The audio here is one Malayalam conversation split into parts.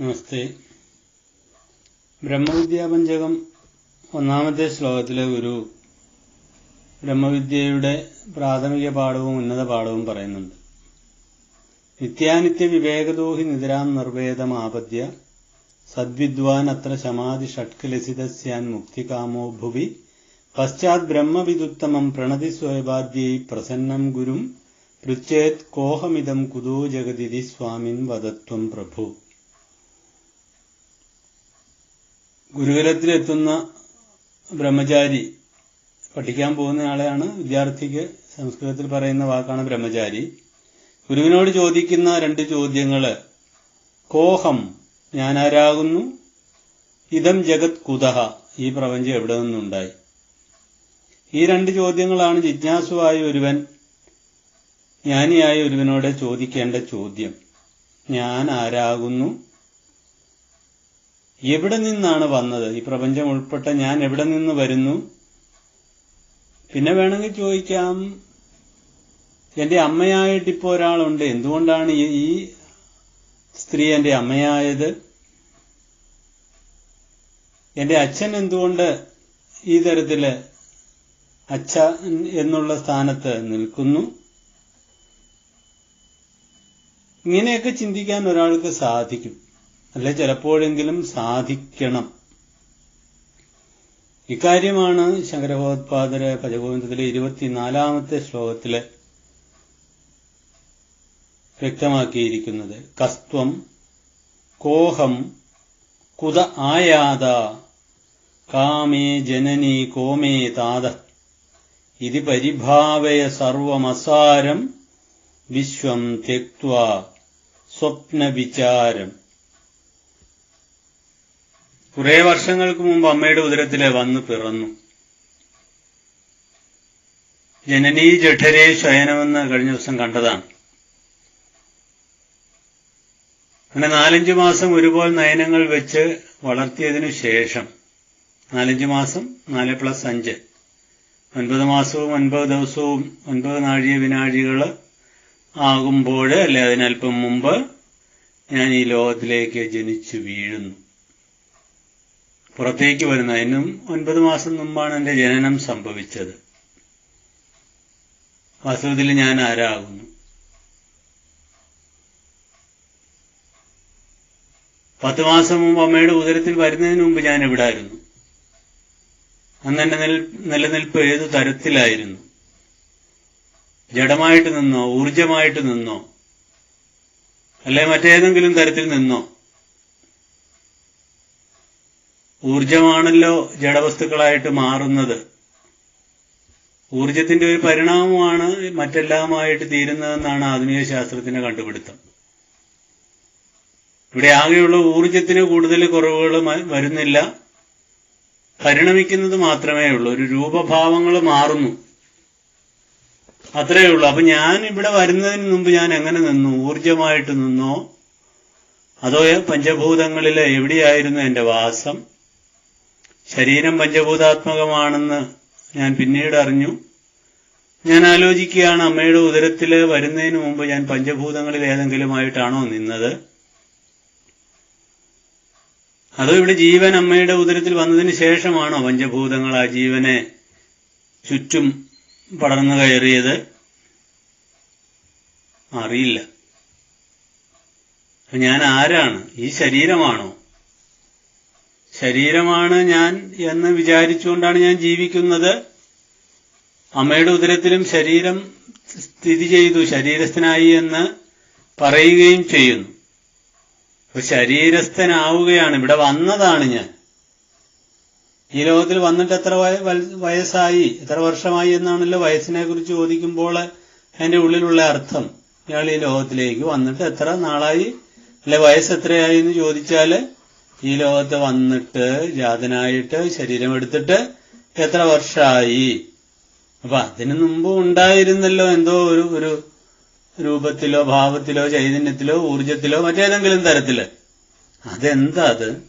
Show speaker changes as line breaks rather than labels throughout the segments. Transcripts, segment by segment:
നമസ്തേ. ബ്രഹ്മവിദ്യാപഞ്ചകം ഒന്നാമത്തെ ശ്ലോകത്തിലെ ഗുരു ബ്രഹ്മവിദ്യയുടെ പ്രാഥമിക പാഠവും ഉന്നത പാഠവും പറയുന്നുണ്ട്. നിത്യാനിത്യ വിവേകദോഹി നിതരാം നിർവേദമാപദ്യ സദ്വിദ്വാൻ അത്ര ശമാതി ഷട്കലസിതസ്യാൻ മുക്തികാമോ ഭുവി പശ്ചാത് ബ്രഹ്മവിദുത്തമം പ്രണതി സ്വയപാദ്യൈ പ്രസന്നം ഗുരും പൃച്ഛേത് കോഹമിതം കുതോ ജഗതിരി സ്വാമിൻ വദത്വം പ്രഭു. ഗുരുകുലത്തിലെത്തുന്ന ബ്രഹ്മചാരി പഠിക്കാൻ പോകുന്ന ആളെയാണ് വിദ്യാർത്ഥിക്ക് സംസ്കൃതത്തിൽ പറയുന്ന വാക്കാണ് ബ്രഹ്മചാരി. ഗുരുവിനോട് ചോദിക്കുന്ന രണ്ട് ചോദ്യങ്ങൾ. കോഹം ഞാനാരാകുന്നു? ഇതം ജഗത് കുതഹ. ഈ പ്രപഞ്ചം എവിടെ നിന്നുണ്ടായി? ഈ രണ്ട് ചോദ്യങ്ങളാണ് ജിജ്ഞാസുവായ ഒരുവൻ ജ്ഞാനിയായ ഒരുവനോട് ചോദിക്കേണ്ട ചോദ്യം. ഞാൻ ആരാകുന്നു? എവിടെ നിന്നാണ് വന്നത്? ഈ പ്രപഞ്ചം ഉൾപ്പെട്ട ഞാൻ എവിടെ നിന്ന് വരുന്നു? പിന്നെ വേണമെങ്കിൽ ചോദിക്കാം എന്റെ അമ്മയായിട്ട് ഇപ്പോൾ ഒരാളുണ്ട്. എന്തുകൊണ്ടാണ് ഈ സ്ത്രീ എന്റെ അമ്മയായത്? എന്റെ അച്ഛൻ എന്തുകൊണ്ട് ഈ തരത്തിൽ അച്ഛ എന്നുള്ള സ്ഥാനത്ത് നിൽക്കുന്നു? ഇങ്ങനെയൊക്കെ ചിന്തിക്കാൻ ഒരാൾക്ക് സാധിക്കും. അല്ലെ ചിലപ്പോഴെങ്കിലും സാധിക്കണം. ഇക്കാര്യമാണ് ശങ്കരഭഗവത്പാദര് ഭജഗോവിന്ദത്തിലെ ഇരുപത്തിനാലാമത്തെ ശ്ലോകത്തിൽ വ്യക്തമാക്കിയിരിക്കുന്നത്. കസ്ത്വം കോഹം കുത ആയാത കാമേ ജനനി കോമേ താത ഇതി പരിഭാവയ സർവമസാരം വിശ്വം ത്യക്വ സ്വപ്നവിചാരം. കുറെ വർഷങ്ങൾക്ക് മുമ്പ് അമ്മയുടെ ഉദരത്തിലെ വന്ന് പിറന്നു. ജനനീ ജഠരേ ശയനമെന്ന് കഴിഞ്ഞ ദിവസം കണ്ടതാണ്. അങ്ങനെ നാലഞ്ചു മാസം ഒരുപോലെ നയനങ്ങൾ വെച്ച് വളർത്തിയതിനു ശേഷം നാലഞ്ചു മാസം നാല് പ്ലസ് അഞ്ച് ഒൻപത് മാസവും ഒൻപത് ദിവസവും ഒൻപത് നാഴിക വിനാഴികൾ ആകുമ്പോൾ അല്ലെ അതിനല്പം മുമ്പ് ഞാൻ ഈ ലോകത്തിലേക്ക് ജനിച്ചു വീഴുന്നു. പുറത്തേക്ക് വരുന്ന അതിനും ഒൻപത് മാസം മുമ്പാണ് എന്റെ ജനനം സംഭവിച്ചത്. വാസ്തവത്തിൽ ഞാൻ ആരാകുന്നു? പത്ത് മാസം മുമ്പ് അമ്മയുടെ ഉദരത്തിൽ വരുന്നതിന് മുമ്പ് ഞാൻ എവിടായിരുന്നു? അന്ന് എന്റെ നിലനിൽപ്പ് ഏതു തരത്തിലായിരുന്നു? ജഡമായിട്ട് നിന്നോ ഊർജമായിട്ട് നിന്നോ? അല്ലെ മറ്റേതെങ്കിലും തരത്തിൽ നിന്നോ? ഊർജമാണല്ലോ ജഡവസ്തുക്കളായിട്ട് മാറുന്നത്. ഊർജത്തിന്റെ ഒരു പരിണാമമാണ് മറ്റെല്ലാമായിട്ട് തീരുന്നതെന്നാണ് ആധുനിക ശാസ്ത്രത്തിന്റെ കണ്ടുപിടുത്തം. ഇവിടെ ആകെയുള്ള ഊർജത്തിന് കൂടുതൽ കുറവുകൾ വരുന്നില്ല. പരിണമിക്കുന്നത് മാത്രമേ ഉള്ളൂ. ഒരു രൂപഭാവങ്ങൾ മാറുന്നു. അത്രയേ ഉള്ളൂ. അപ്പൊ ഞാൻ ഇവിടെ വരുന്നതിന് മുമ്പ് ഞാൻ എങ്ങനെ നിന്നു? ഊർജമായിട്ട് നിന്നോ? അതോ പഞ്ചഭൂതങ്ങളിലെ എവിടെയായിരുന്നു എന്റെ വാസം? ശരീരം പഞ്ചഭൂതാത്മകമാണെന്ന് ഞാൻ പിന്നീട് അറിഞ്ഞു. ഞാൻ ആലോചിക്കുകയാണ് അമ്മയുടെ ഉദരത്തിൽ വരുന്നതിന് മുമ്പ് ഞാൻ പഞ്ചഭൂതങ്ങളിൽ ഏതെങ്കിലുമായിട്ടാണോ നിന്നത്? അതോ ഇവിടെ ജീവൻ അമ്മയുടെ ഉദരത്തിൽ വന്നതിന് ശേഷമാണോ പഞ്ചഭൂതങ്ങൾ ആ ജീവനെ ചുറ്റും പടർന്നു കയറിയത്? അറിയില്ല. ഞാൻ ആരാണ്? ഈ ശരീരമാണോ? ശരീരമാണ് ഞാൻ എന്ന് വിചാരിച്ചുകൊണ്ടാണ് ഞാൻ ജീവിക്കുന്നത്. അമ്മയുടെ ഉദരത്തിലും ശരീരം സ്ഥിതി ചെയ്തു ശരീരസ്ഥനായി എന്ന് പറയുകയും ചെയ്യുന്നു. അപ്പൊ ശരീരസ്ഥനാവുകയാണ്. ഇവിടെ വന്നതാണ് ഞാൻ. ഈ ലോകത്തിൽ വന്നിട്ട് എത്ര വയസ്സായി? എത്ര വർഷമായി എന്നാണല്ലോ വയസ്സിനെ കുറിച്ച് ചോദിക്കുമ്പോൾ അതിന്റെ ഉള്ളിലുള്ള അർത്ഥം ഇയാൾ ഈ ലോകത്തിലേക്ക് വന്നിട്ട് എത്ര നാളായി? അല്ലെ വയസ്സ് എത്രയായി എന്ന് ചോദിച്ചാൽ ഈ ലോകത്ത് വന്നിട്ട് ജാതനായിട്ട് ശരീരം എടുത്തിട്ട് എത്ര വർഷമായി അപ്പൊ അതിനു മുമ്പ് ഉണ്ടായിരുന്നല്ലോ എന്തോ ഒരു ഒരു രൂപത്തിലോ ഭാവത്തിലോ ചൈതന്യത്തിലോ ഊർജത്തിലോ മറ്റേതെങ്കിലും തരത്തിൽ. അതെന്താ അത്?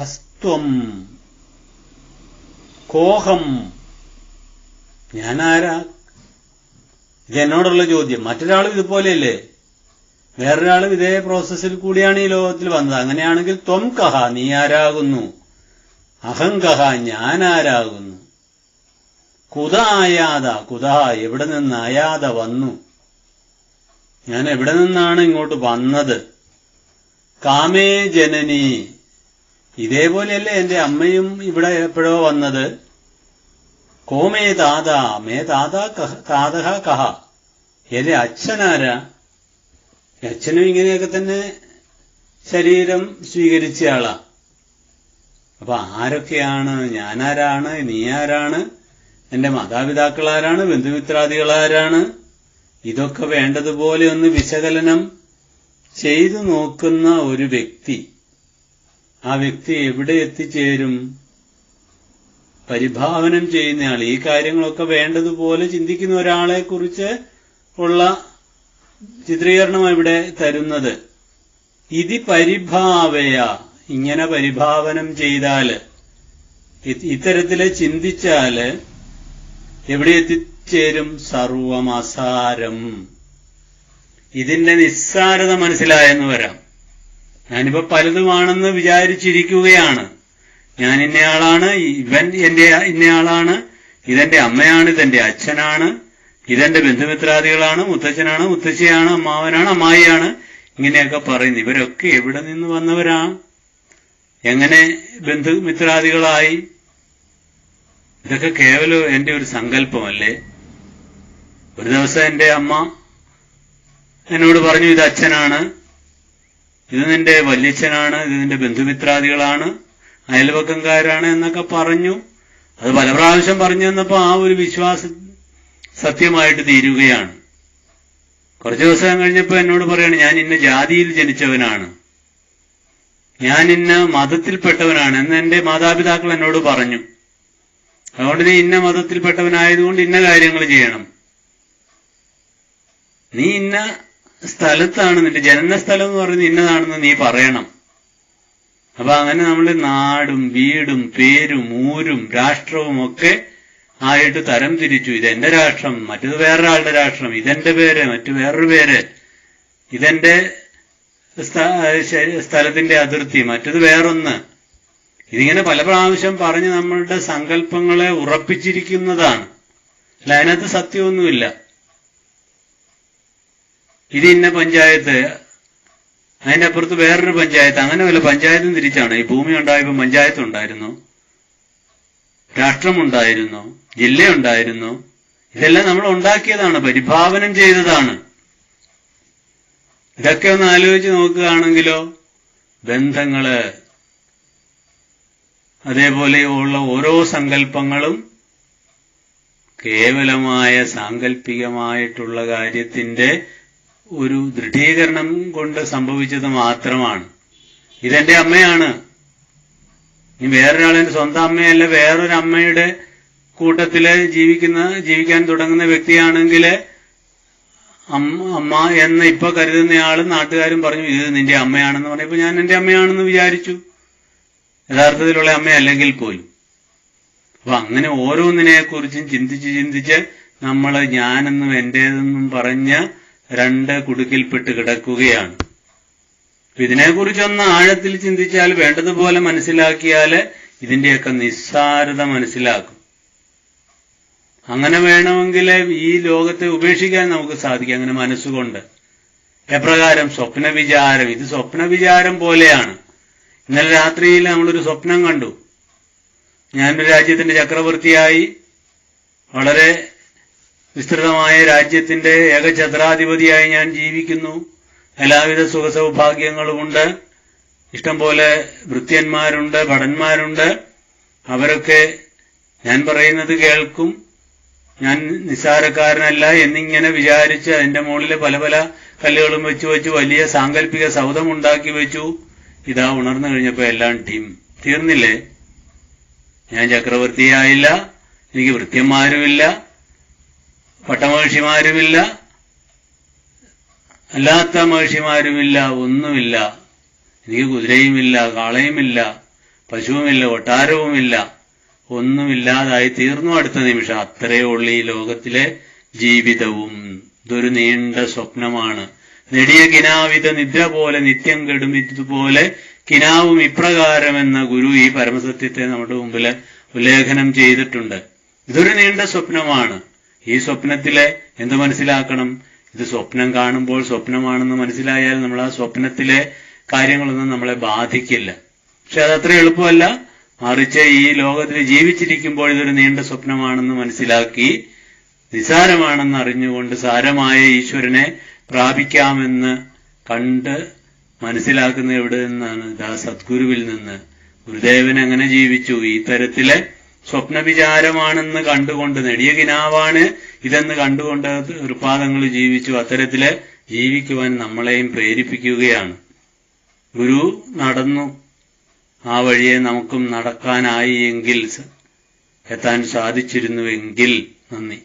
കസ്ത്വം. കോഹം. ഞാനാരാ? ഇത് എന്നോടുള്ള ചോദ്യം. മറ്റൊരാളും ഇതുപോലെയല്ലേ? വേറൊരാളും ഇതേ പ്രോസസ്സിൽ കൂടിയാണ് ഈ ലോകത്തിൽ വന്നത്. അങ്ങനെയാണെങ്കിൽ ത്വം കഹ നീ ആരാകുന്നു? അഹം കഹ ഞാൻ ആരാകുന്നു? കുത ആയാത കുത എവിടെ നിന്ന് ആയാത വന്നു? ഞാൻ എവിടെ നിന്നാണ് ഇങ്ങോട്ട് വന്നത്? കാമേ ജനനി. ഇതേപോലെയല്ലേ എന്റെ അമ്മയും ഇവിടെ എപ്പോഴോ വന്നത്? കോമേ താത മേ താത കഹ താതഹ കഹ. എന്റെ അച്ഛനാരാ? അച്ഛനും ഇങ്ങനെയൊക്കെ തന്നെ ശരീരം സ്വീകരിച്ച ആളാ. അപ്പൊ ആരൊക്കെയാണ്? ഞാനാരാണ്? നീ ആരാണ്? എന്റെ ബന്ധുമിത്രാദികൾ ആരാണ്? ഇതൊക്കെ വേണ്ടതുപോലെ ഒന്ന് വിശകലനം ചെയ്തു നോക്കുന്ന ഒരു വ്യക്തി. ആ വ്യക്തി എവിടെ എത്തിച്ചേരും? പരിഭാവനം ചെയ്യുന്നയാൾ. ഈ കാര്യങ്ങളൊക്കെ വേണ്ടതുപോലെ ചിന്തിക്കുന്ന ഒരാളെ കുറിച്ച് ഉള്ള ചിത്രീകരണം ഇവിടെ തരുന്നത്. ഇതി പരിഭാവയ ഇങ്ങനെ പരിഭാവനം ചെയ്താൽ ഇ- ഇത്തരത്തിൽ ചിന്തിച്ചാൽ എവിടെ എത്തിച്ചേരും സർവമസാരം. ഇതിന്റെ നിസ്സാരത മനസ്സിലായെന്ന് വരാം. ഞാനിപ്പോ പലതുമാണെന്ന് വിചാരിച്ചിരിക്കുകയാണ്. ഞാൻ ഇന്നയാളാണ് ഇവൻ എന്റെ ഇന്നയാളാണ് ഇതെന്റെ അമ്മയാണ് ഇതെന്റെ അച്ഛനാണ് ഇതെന്റെ ബന്ധുമിത്രാദികളാണ് മുത്തച്ഛനാണ് മുത്തശ്ശിയാണ് അമ്മാവനാണ് അമ്മായിയാണ്. ഇങ്ങനെയൊക്കെ പറയുന്നു. ഇവരൊക്കെ എവിടെ നിന്ന് വന്നവരാ? എങ്ങനെ ബന്ധുമിത്രാദികളായി? ഇതൊക്കെ കേവലം എന്റെ ഒരു സങ്കല്പമല്ലേ? ഒരു ദിവസം എന്റെ അമ്മ എന്നോട് പറഞ്ഞു ഇത് അച്ഛനാണ്. ഇത് നിന്റെ വല്യച്ഛനാണ്. ഇത് നിന്റെ ബന്ധുമിത്രാദികളാണ്. അയൽവക്കംകാരാണ് എന്നൊക്കെ പറഞ്ഞു. അത് പല പ്രാവശ്യം പറഞ്ഞു തന്നപ്പോ ആ ഒരു വിശ്വാസം സത്യമായിട്ട് തീരുകയാണ്. കുറച്ചു ദിവസം കഴിഞ്ഞപ്പോൾ എന്നോട് പറയാണ് ഞാൻ ഇന്ന ജാതിയിൽ ജനിച്ചവനാണ്. ഞാൻ ഇന്ന മതത്തിൽപ്പെട്ടവനാണ്. എന്ന് എന്റെ മാതാപിതാക്കൾ എന്നോട് പറഞ്ഞു. അതുകൊണ്ട് നീ ഇന്ന മതത്തിൽപ്പെട്ടവനായതുകൊണ്ട് ഇന്ന കാര്യങ്ങൾ ചെയ്യണം. നീ ഇന്ന സ്ഥലത്താണ് നിന്റെ ജനന സ്ഥലം എന്ന് പറയുന്നത് ഇന്നതാണെന്ന് നീ പറയണം. അപ്പൊ അങ്ങനെ നമ്മൾ നാടും വീടും പേരും ഊരും രാഷ്ട്രവും ഒക്കെ ആയിട്ട് തരം തിരിച്ചു. ഇതെന്റെ രാഷ്ട്രം മറ്റത് വേറൊരാളുടെ രാഷ്ട്രം ഇതെന്റെ പേര് മറ്റു വേറൊരു പേര്. ഇതെന്റെ സ്ഥ- സ്ഥലത്തിന്റെ അതിർത്തി മറ്റത് വേറൊന്ന്. ഇതിങ്ങനെ പല പ്രാവശ്യം പറഞ്ഞ് നമ്മളുടെ സങ്കല്പങ്ങളെ ഉറപ്പിച്ചിരിക്കുന്നതാണ്. അല്ല അതിനകത്ത് സത്യമൊന്നുമില്ല. ഇത് ഇന്ന പഞ്ചായത്ത് അതിന്റെ അപ്പുറത്ത് വേറൊരു പഞ്ചായത്ത് അങ്ങനെ വല്ല പഞ്ചായത്തും തിരിച്ചാണ്? ഈ ഭൂമി ഉണ്ടായപ്പോൾ പഞ്ചായത്ത് ഉണ്ടായിരുന്നു? രാഷ്ട്രമുണ്ടായിരുന്നു ജില്ലയുണ്ടായിരുന്നു ഇതെല്ലാം നമ്മൾ ഉണ്ടാക്കിയതാണ് പരിഭാവനം ചെയ്തതാണ്. ഇതൊക്കെ ഒന്ന് ആലോചിച്ച് നോക്കുകയാണെങ്കിലോ ബന്ധങ്ങൾ അതേപോലെയുള്ള ഓരോ സങ്കല്പങ്ങളും കേവലമായ സാങ്കല്പികമായിട്ടുള്ള കാര്യത്തിന്റെ ഒരു ദൃഢീകരണം കൊണ്ട് സംഭവിച്ചത് മാത്രമാണ്. ഇതെന്റെ അമ്മയാണ്. ഇനി വേറൊരാളെന്റെ സ്വന്തം അമ്മയല്ല വേറൊരു അമ്മയുടെ കൂട്ടത്തിൽ ജീവിക്കുന്ന ജീവിക്കാൻ തുടങ്ങുന്ന വ്യക്തിയാണെങ്കിൽ അമ്മ എന്ന് ഇപ്പൊ കരുതുന്നയാളും നാട്ടുകാരും പറഞ്ഞു ഇത് നിന്റെ അമ്മയാണെന്ന് പറഞ്ഞപ്പോ ഞാൻ എന്റെ അമ്മയാണെന്ന് വിചാരിച്ചു. യഥാർത്ഥത്തിലുള്ള അമ്മയല്ലെങ്കിൽ പോലും. അപ്പൊ അങ്ങനെ ഓരോന്നിനെ കുറിച്ചും ചിന്തിച്ച് ചിന്തിച്ച് നമ്മൾ ഞാനെന്നും എന്റേതെന്നും പറഞ്ഞ് രണ്ട് കുടുക്കിൽപ്പെട്ട് കിടക്കുകയാണ്. ഇതിനെക്കുറിച്ചൊന്ന് ആഴത്തിൽ ചിന്തിച്ചാൽ വേണ്ടതുപോലെ മനസ്സിലാക്കിയാൽ ഇതിന്റെയൊക്കെ നിസ്സാരത മനസ്സിലാക്കും. അങ്ങനെ വേണമെങ്കിൽ ഈ ലോകത്തെ ഉപേക്ഷിക്കാൻ നമുക്ക് സാധിക്കും അങ്ങനെ മനസ്സുകൊണ്ട്. എപ്രകാരം സ്വപ്ന വിചാരം ഇത് സ്വപ്ന വിചാരം പോലെയാണ്. ഇന്നലെ രാത്രിയിൽ നമ്മളൊരു സ്വപ്നം കണ്ടു. ഞാനൊരു രാജ്യത്തിന്റെ ചക്രവർത്തിയായി. വളരെ വിസ്തൃതമായ രാജ്യത്തിന്റെ ഏകഛത്രാധിപതിയായി ഞാൻ ജീവിക്കുന്നു. എല്ലാവിധ സുഖ സൗഭാഗ്യങ്ങളുമുണ്ട് ഇഷ്ടംപോലെ വൃത്യന്മാരുണ്ട് ഭടന്മാരുണ്ട്. അവരൊക്കെ ഞാൻ പറയുന്നത് കേൾക്കും. ഞാൻ നിസ്സാരക്കാരനല്ല എന്നിങ്ങനെ വിചാരിച്ച് അതിന്റെ മുകളിൽ പല പല കല്ലുകളും വെച്ചു വെച്ചു വലിയ സാങ്കല്പിക സൗധം ഉണ്ടാക്കി വെച്ചു. ഇതാ ഉണർന്നു കഴിഞ്ഞപ്പോ എല്ലാം ടീം. തീർന്നില്ലേ? ഞാൻ ചക്രവർത്തിയായില്ല എനിക്ക് വൃത്യന്മാരുമില്ല പട്ടമഹർഷിമാരുമില്ല. അല്ലാത്ത മഹർഷിമാരുമില്ല ഒന്നുമില്ല. എനിക്ക് കുതിരയുമില്ല കാളയുമില്ല പശുവുമില്ല ഒട്ടാരവുമില്ല ഒന്നുമില്ലാതായി തീർന്നു അടുത്ത നിമിഷം. അത്രയേ ഉള്ളൂ ഈ ലോകത്തിലെ ജീവിതവും. ഇതൊരു നീണ്ട സ്വപ്നമാണ്. നെടിയ കിനാവിത നിദ്ര പോലെ നിത്യം കെടുമിതുപോലെ കിനാവും ഇപ്രകാരമെന്ന ഗുരു ഈ പരമസത്യത്തെ നമ്മുടെ മുമ്പിൽ ഉല്ലേഖനം ചെയ്തിട്ടുണ്ട്. ഇതൊരു നീണ്ട സ്വപ്നമാണ്. ഈ സ്വപ്നത്തിലെ എന്ത് മനസ്സിലാക്കണം? ഇത് സ്വപ്നം കാണുമ്പോൾ സ്വപ്നമാണെന്ന് മനസ്സിലായാൽ നമ്മൾ ആ സ്വപ്നത്തിലെ കാര്യങ്ങളൊന്നും നമ്മളെ ബാധിക്കില്ല. പക്ഷെ അതത്ര എളുപ്പമല്ല. മറിച്ച് ഈ ലോകത്തിൽ ജീവിച്ചിരിക്കുമ്പോൾ ഇതൊരു നീണ്ട സ്വപ്നമാണെന്ന് മനസ്സിലാക്കി നിസാരമാണെന്ന് അറിഞ്ഞുകൊണ്ട് സാരമായ ഈശ്വരനെ പ്രാപിക്കാമെന്ന് കണ്ട് മനസ്സിലാക്കുന്ന എവിടെ നിന്നാണ്? ഇതാ സദ്ഗുരുവിൽ നിന്ന്. ഗുരുദേവൻ അങ്ങനെ ജീവിച്ചു. ഈ തരത്തിലെ സ്വപ്നവിചാരമാണെന്ന് കണ്ടുകൊണ്ട് നെടിയ കിനാവാണ്. ഇതെന്ന് കണ്ടുകൊണ്ട് ഋപാദങ്ങൾ ജീവിച്ചു. അത്തരത്തിൽ ജീവിക്കുവാൻ നമ്മളെയും പ്രേരിപ്പിക്കുകയാണ്. ഗുരു നടന്നു. ആ വഴിയെ നമുക്കും നടക്കാനായി എങ്കിൽ എത്താൻ സാധിച്ചിരുന്നുവെങ്കിൽ നന്ദി.